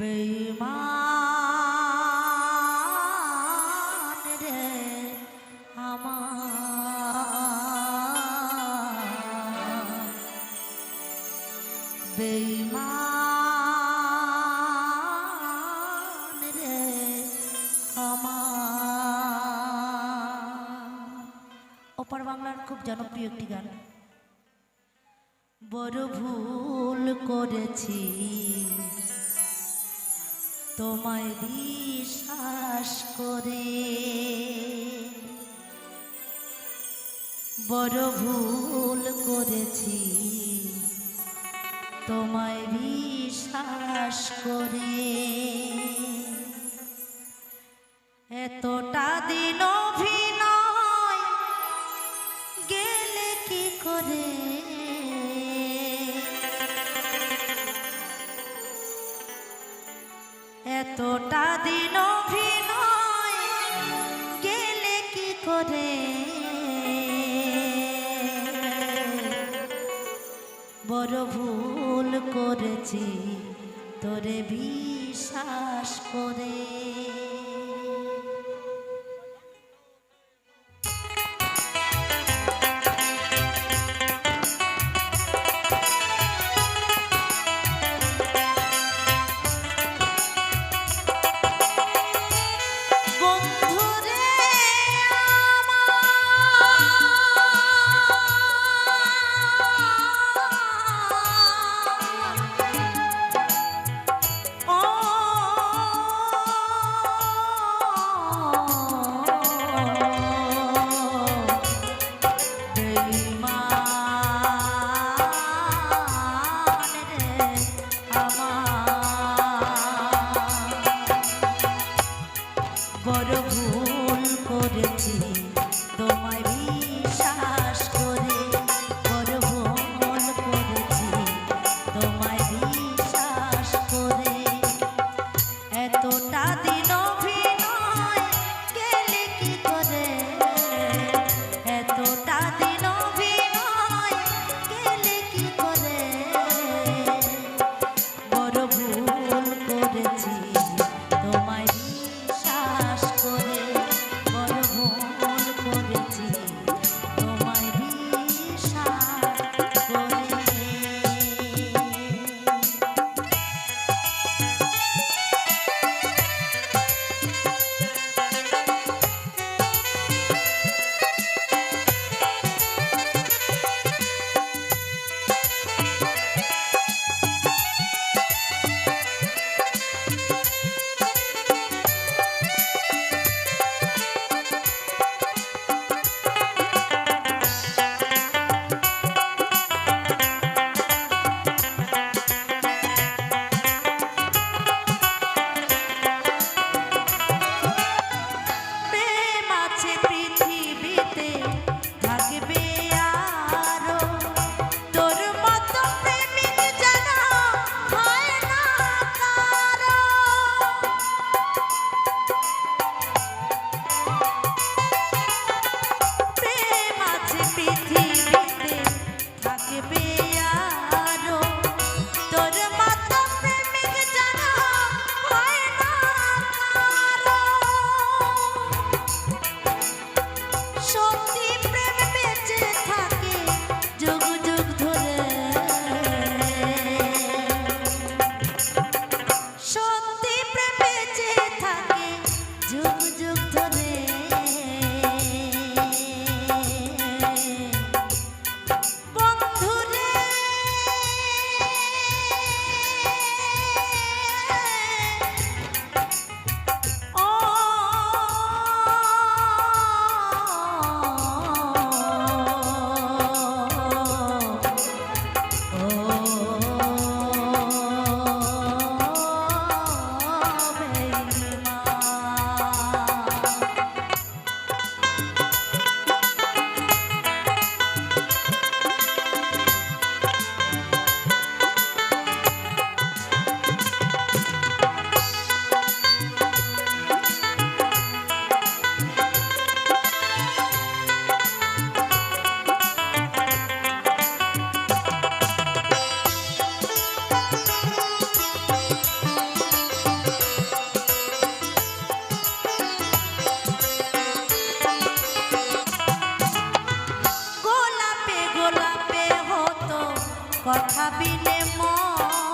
বেইমান রে আমার। বেইমান রে আমার। অপার বাংলার খুব জনপ্রিয় একটি গান। বড় ভুল করেছি। তোমায় বিশ্বাস করে। বড় ভুল করেছি, তোমায় বিশ্বাস করে। এতটা দিন অভিনয় গেলে কি করে? বড় ভুল করেছি তোরে বিশ্বাস করে। Don't my মনে মন।